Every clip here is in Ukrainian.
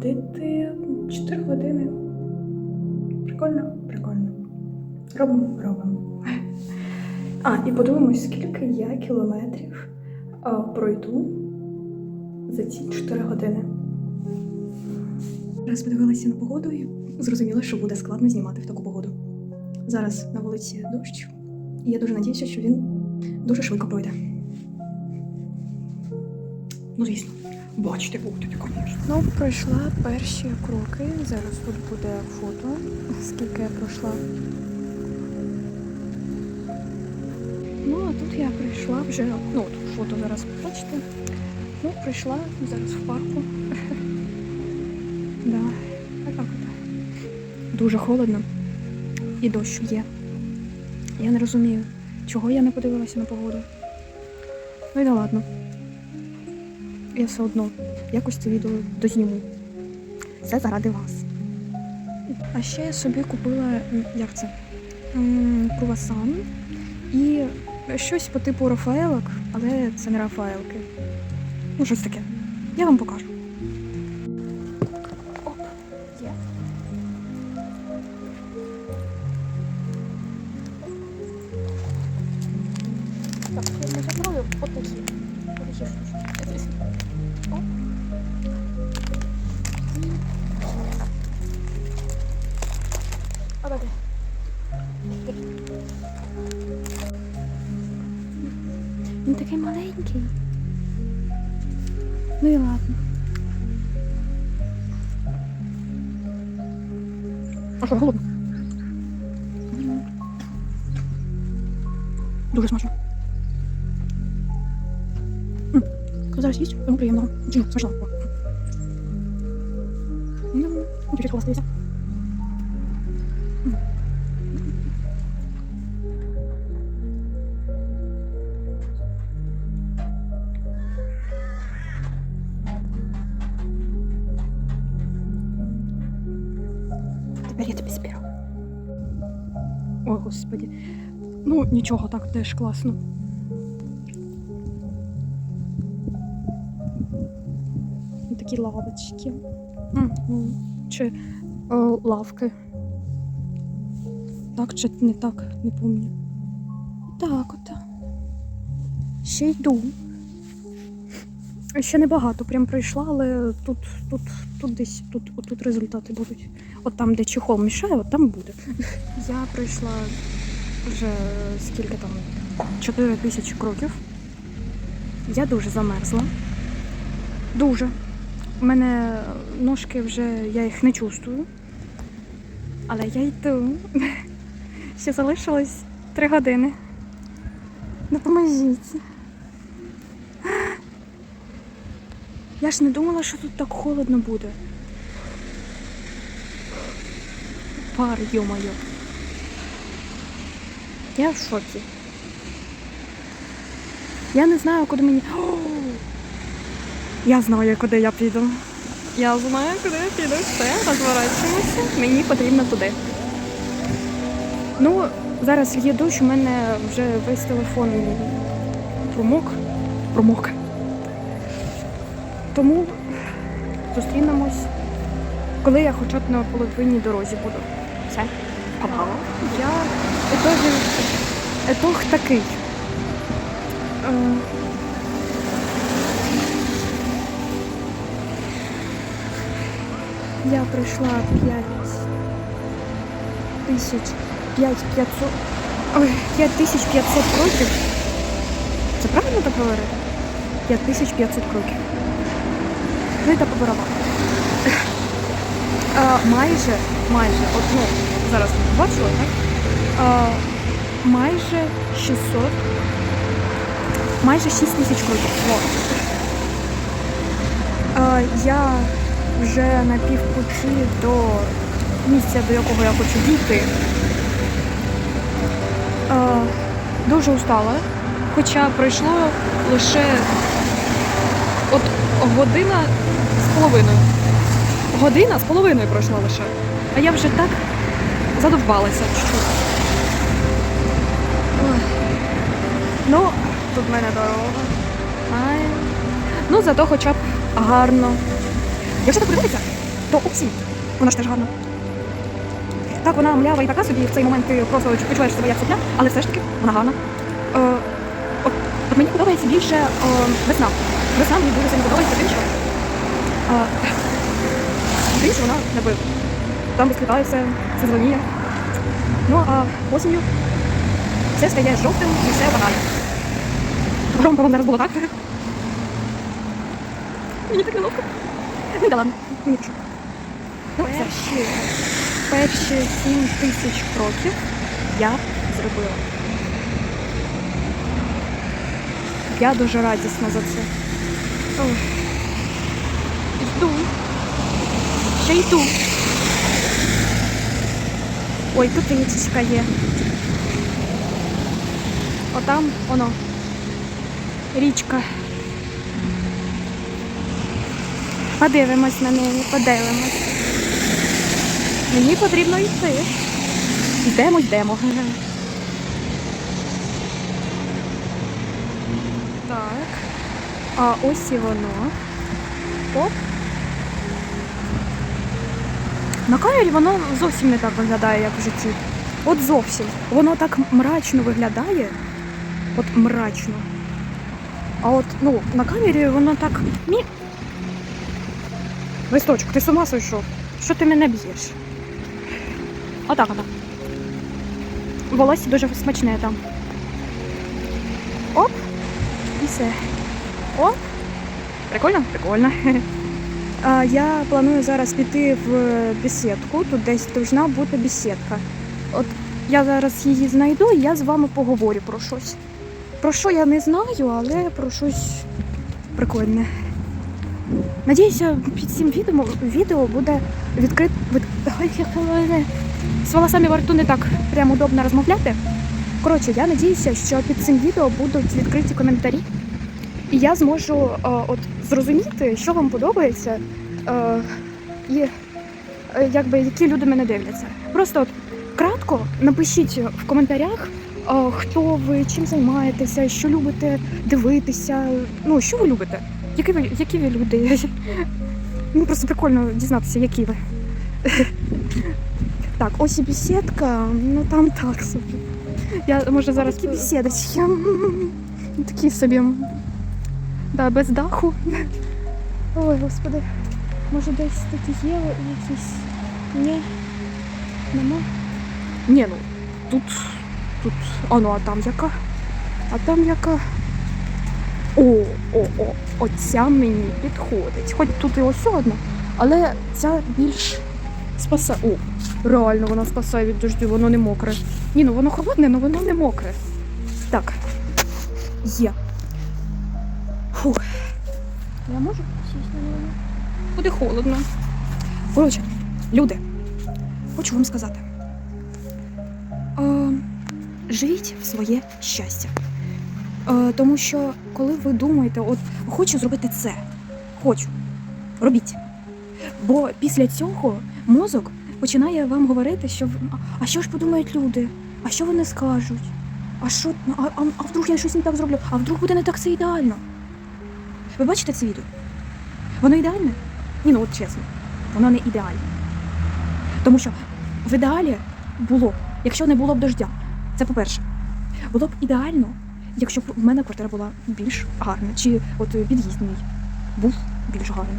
ходити 4 години. Прикольно, прикольно. Робимо, робимо. А, і подивимось, скільки я кілометрів а, пройду за ці 4 години. Раз подивилася на погоду і зрозуміла, що буде складно знімати в таку погоду. Зараз на вулиці дощ, і я дуже надіюся, що він дуже швидко пройде. Ну, звісно, бачите, будете, звісно. Ну, пройшла перші кроки. Зараз тут буде фото, скільки я пройшла. Ну, а тут я прийшла вже, ну, тут фото зараз бачите. Ну, прийшла зараз в парку. Да, а так от. Дуже холодно і дощ є. Я не розумію, чого я не подивилася на погоду. Ну і да ладно. Я все одно якось це відео дозніму. Все заради вас. А ще я собі купила, як це? Круасан і щось по типу Рафаелок, але це не Рафаелки. Ну, щось таке. Я вам покажу. маленький. Ну і ладно. А що, голодно? Дуже смачно. М, Хто зараз їсть? Йому приємного. М, Смачно. М, Чуть-чуть хвастаюся. Я тобі зберу. Ой, господі. Ну, нічого, так теж класно. Такі лавочки. Ну, Чи о, лавки. Так, чи не так, не пам'ятаю. Так, от. Ще йду. Ще небагато прям пройшла, але тут, тут, тут десь тут, тут результати будуть. От там, де чехол мішає, от там буде. Я пройшла вже скільки там 4 тисячі кроків. Я дуже замерзла. Дуже. У мене ножки вже, я їх не чувствую. Але я йду. Ще залишилось 3 години. Допоможіть. Я ж не думала, що тут так холодно буде. Пар, йо-моє. Я в шокі. Я не знаю, куди мені. О! Я знаю, куди я піду. Я знаю, куди я піду. Все, розворачуємося. Мені потрібно туди. Ну, зараз є дощ, у мене вже весь телефон промок. Промок. Тому зустрінемось, коли я хоча б на половині дорозі буду. Все. Па-па. Я етожі, етог такий. Е, Я пройшла 5 тисяч 5500 Ой, 5500 кроків. Це правильно так говорити? 5500 кроків. Ну і та по барабану. Майже, майже, от, ну, зараз бачила, так? А, майже 600, майже 6 тисяч кроків. А, я вже на півпуті до місця, до якого я хочу дійти. А, дуже устала, хоча пройшло лише от година з половиною. Година з половиною пройшла лише. А я вже так задовбалася. Ну, тут в мене дорога. Ай. Ну, зато хоча б гарно. Якщо так подивитися, то осінь, вона ж теж гарна. Так, вона млява і така собі, в цей момент ти просто почуваєш себе як сопля, але все ж таки вона гарна. Е, от, от мені подобається більше е, весна. Весна мені дуже сильно подобається тим, що, тим, що вона якби, там розквітає все, все. Ну а осінню все стає жовтим і все вагає. Громко вам зараз було так. Мені так неловко. Ну да ладно, що. Ну, перші, перші 7 тисяч кроків я зробила. Я дуже радісна за це. Ой. Йду. Ще йду. Ой, тут річечка є. Отам воно. Річка. Подивимось на неї, подивимось. Мені потрібно йти. Йдемо, йдемо. Так. А ось і воно. Оп. На камері воно зовсім не так виглядає, як в житті. От зовсім. Воно так мрачно виглядає. От мрачно. А от, ну, на камері воно так. Мі... Листочок, ти з ума сойшов? Що ти мене б'єш? Отак отак. Волосся дуже смачне там. Оп. І все. Оп. Прикольно? Прикольно. Я планую зараз піти в бесідку. Тут десь повинна бути бесідка. От я зараз її знайду і я з вами поговорю про щось. Про що я не знаю, але про щось прикольне. Надіюся, під цим відео, відео буде відкрит... від... Ой, як мене. З волосами во рту не так прям удобно розмовляти. Коротше, я надіюся, що під цим відео будуть відкриті коментарі, і я зможу е, от зрозуміти, що вам подобається, е, і е, якби які люди мене дивляться. Просто от кратко напишіть в коментарях, е, хто ви, чим займаєтеся, що любите дивитися. Ну, що ви любите? Які ви, які ви люди? Ну, просто прикольно дізнатися, які ви. Так, ось і бесідка, ну там так собі. Я може зараз бесідочки. Такі собі. Да, без даху. Ой, господи. Може десь такі є якісь. Ні. Нема. Ні, ну тут. Тут. А ну, а там яка? А там яка? О, о, о, оця мені підходить. Хоч тут і ось одна, але ця більш спасає. О, реально вона спасає від дождю, воно не мокре. Ні, ну воно холодне, але воно не мокре. Так. Є. Фух. Я можу сісти на нього? Буде холодно. Коротше, люди, хочу вам сказати. Е, живіть в своє щастя. Е, тому що коли ви думаєте, от хочу зробити це, хочу, робіть. Бо після цього мозок починає вам говорити, що а- а що ж подумають люди? А що вони скажуть? А що а, а, а вдруг я щось не так зроблю? А вдруг буде не так все ідеально? Ви бачите це відео? Воно ідеальне? Ні, ну от чесно, воно не ідеальне. Тому що в ідеалі було, б, якщо не було б дождя. Це по-перше. Було б ідеально, якщо б в мене квартира була більш гарна, чи от під'їзд мій був більш гарний.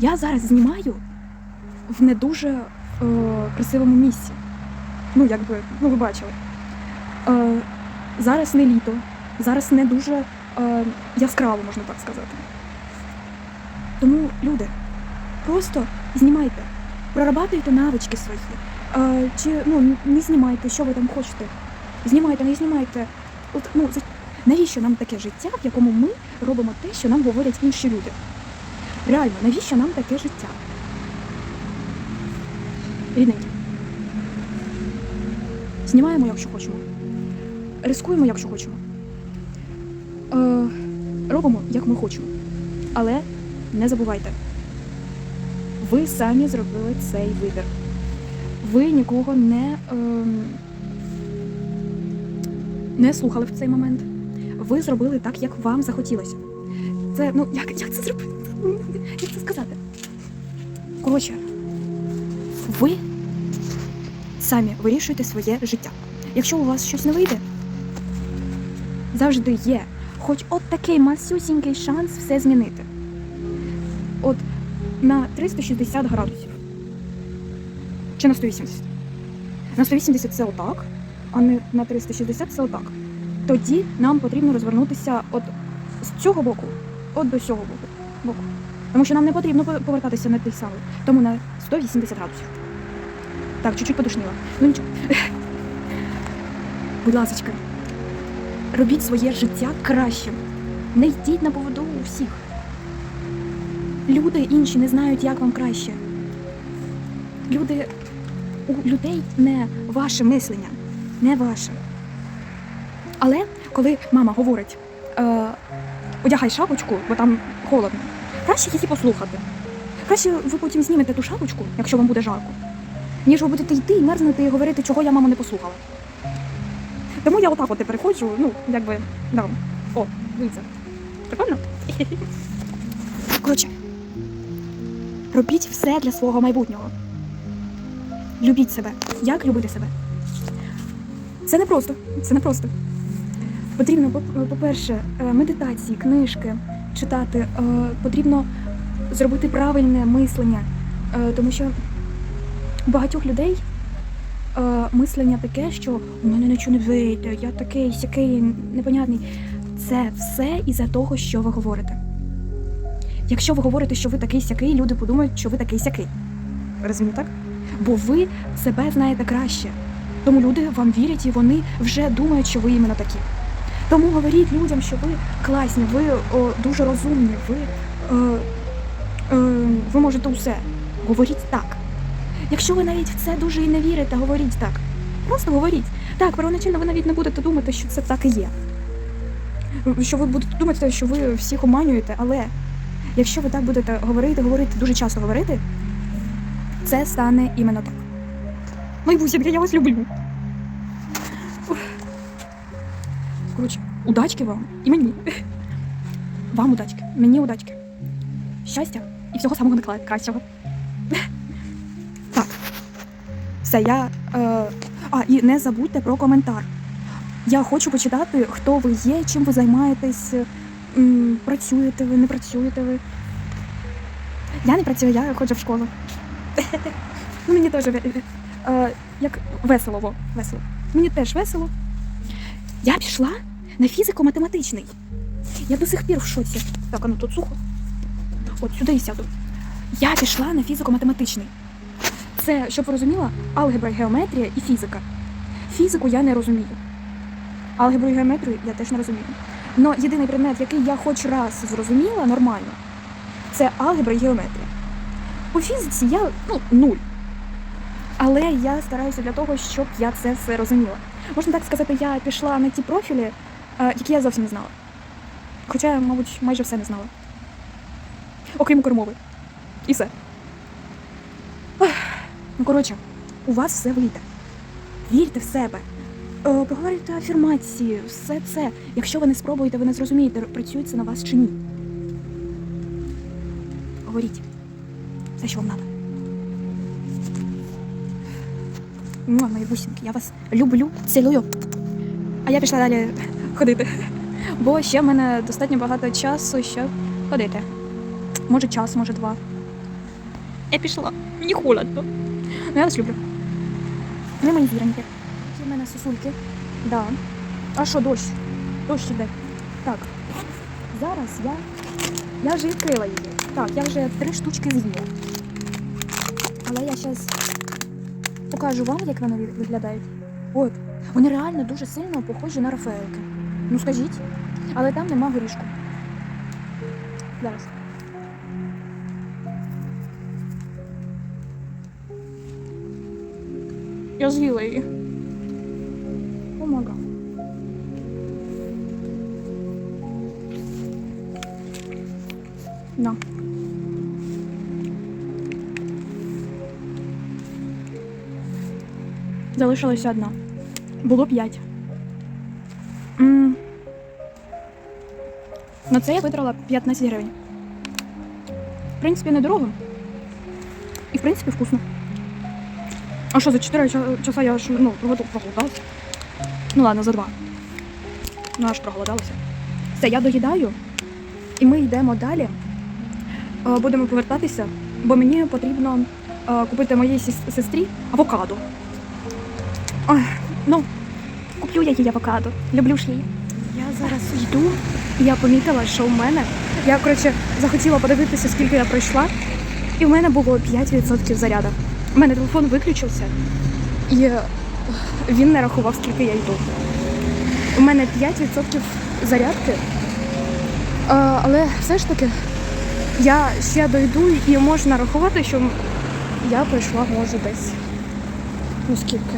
Я зараз знімаю в не дуже е, красивому місці. Ну, якби, ну ви бачили. Е, зараз не літо, зараз не дуже е, яскраво, можна так сказати. Тому, люди, просто знімайте, прорабатуйте навички свої. Е, чи ну, не знімайте, що ви там хочете. Знімайте, не знімайте. От, ну, навіщо нам таке життя, в якому ми робимо те, що нам говорять інші люди? Реально, навіщо нам таке життя? Рідненькі. Знімаємо, якщо хочемо. Рискуємо, якщо хочемо. Е, робимо, як ми хочемо. Але не забувайте, ви самі зробили цей вибір. Ви нікого не, ем, не слухали в цей момент. Ви зробили так, як вам захотілося. Це, ну, як, як це зробити? Як це сказати? Коротше, ви самі вирішуєте своє життя. Якщо у вас щось не вийде, завжди є хоч от такий масюсінький шанс все змінити. От на 360 градусів. Чи на 180? На 180 це отак, а не на 360 це отак. Тоді нам потрібно розвернутися от з цього боку, от до цього боку. боку. Тому що нам не потрібно повертатися на той самий. Тому на 180 градусів. Так, чуть-чуть подушнила. Ну нічого. Будь ласочка, робіть своє життя кращим. Не йдіть на поводу у всіх. Люди інші не знають, як вам краще. Люди у людей не ваше мислення, не ваше. Але коли мама говорить, е, одягай шапочку, бо там холодно, краще її послухати. Краще ви потім знімете ту шапочку, якщо вам буде жарко, ніж ви будете йти і мерзнути і говорити, чого я маму не послухала. Тому я отак от тепер ходжу, ну, якби, да. О, дивіться. Прикольно? Коротше, робіть все для свого майбутнього. Любіть себе. Як любити себе? Це не просто. Це не просто. Потрібно, по- по-перше, е, медитації, книжки читати. Е, Потрібно зробити правильне мислення, Е, тому що багатьох людей е, мислення таке, що у мене нічого не вийде, я такий, сякий, непонятний. Це все із-за того, що ви говорите. Якщо ви говорите, що ви такий сякий, люди подумають, що ви такий сякий. Розумієте, так? Бо ви себе знаєте краще. Тому люди вам вірять і вони вже думають, що ви іменно такі. Тому говоріть людям, що ви класні, ви о, дуже розумні, ви, е, е, ви можете усе. Говоріть так. Якщо ви навіть в це дуже і не вірите, говоріть так. Просто говоріть. Так, первоначально ви навіть не будете думати, що це так і є. Що ви будете думати, що ви всіх оманюєте, але якщо ви так будете говорити, говорити, дуже часто говорити, це стане іменно так. Мої бусинки, я вас люблю. Коротше, удачки вам і мені. Вам удачки, мені удачки. Щастя і всього самого накла- Все, я. Е, а, і не забудьте про коментар. Я хочу почитати, хто ви є, чим ви займаєтесь, м, працюєте ви, не працюєте ви. Я не працюю, я ходжу в школу. Ну, мені теж ве- е, як весело, во, весело. Мені теж весело. Я пішла на фізико-математичний. Я до сих пір в шоці. Так, а ну тут сухо. От сюди і сяду. Я пішла на фізико-математичний. Це, щоб розуміла, алгебра, геометрія і фізика. Фізику я не розумію. Алгебру і геометрію я теж не розумію. Но єдиний предмет, який я хоч раз зрозуміла нормально, це алгебра і геометрія. У фізиці я ну, нуль. Але я стараюся для того, щоб я це все розуміла. Можна так сказати, я пішла на ті профілі, е, які я зовсім не знала. Хоча мабуть, майже все не знала. Окрім кормови. І все. Ну, коротше, у вас все вийде. Вірте в себе. Е, Проговорюйте афірмації, все це. Якщо ви не спробуєте, ви не зрозумієте, працює це на вас чи ні. Говоріть. Все, що вам треба. Муа, мої бусинки, я вас люблю, цілую. А я пішла далі ходити. Бо ще в мене достатньо багато часу, щоб ходити. Може час, може два. Я пішла. Мені холодно. Ну я вас люблю. Ви мої зіроньки. Які в мене сосульки. Да. А що, дощ? Дощ іде. Так. Зараз я. Я вже відкрила її. Так, я вже три штучки з'їла. Але я зараз покажу вам, як вони виглядають. От. Вони реально дуже сильно похожі на Рафаелки. Ну скажіть. Але там нема горішку. Зараз. Я з'їла її. Помога. Да. Залишилася одна. Було п'ять. На це я витратила 15 гривень. В принципі, недорого. І в принципі вкусно. А що, за 4 часа я ж ну, проголодалася? Ну ладно, за 2. Ну аж проголодалася. Все, я доїдаю, і ми йдемо далі. Е, Будемо повертатися, бо мені потрібно е, купити моїй сестрі авокадо. Ой, ну, куплю я їй авокадо. Люблю ж її. Я зараз йду, і я помітила, що в мене. Я, коротше, захотіла подивитися, скільки я пройшла, і в мене було 5% заряду. У мене телефон виключився, і е, він не рахував, скільки я йду. У мене 5% зарядки. Але все ж таки я ще дойду і можна рахувати, що я пройшла, може, десь. Ну скільки?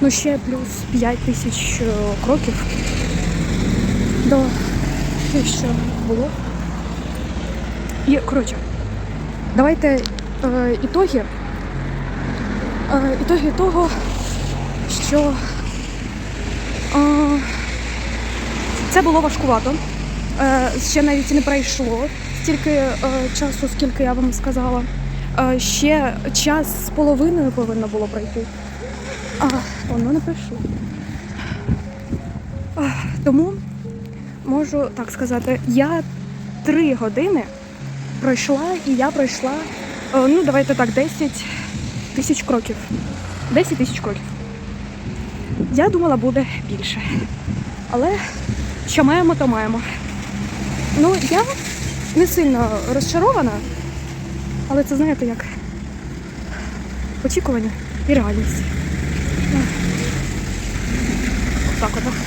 Ну ще плюс 5 тисяч е, кроків до тих, що було. І коротше, давайте е, ітоги. Е, ітоги того, що е, це було важкувато. Е, ще навіть не пройшло стільки часу, скільки я вам сказала. Ще час з половиною повинно було пройти. А воно не пройшло. Тому можу так сказати, я три години пройшла, і я пройшла, ну давайте так, 10 тисяч кроків. 10 тисяч кроків. Я думала, буде більше. Але що маємо, то маємо. Ну, я не сильно розчарована, але це знаєте як очікування і реальність. Так, отак.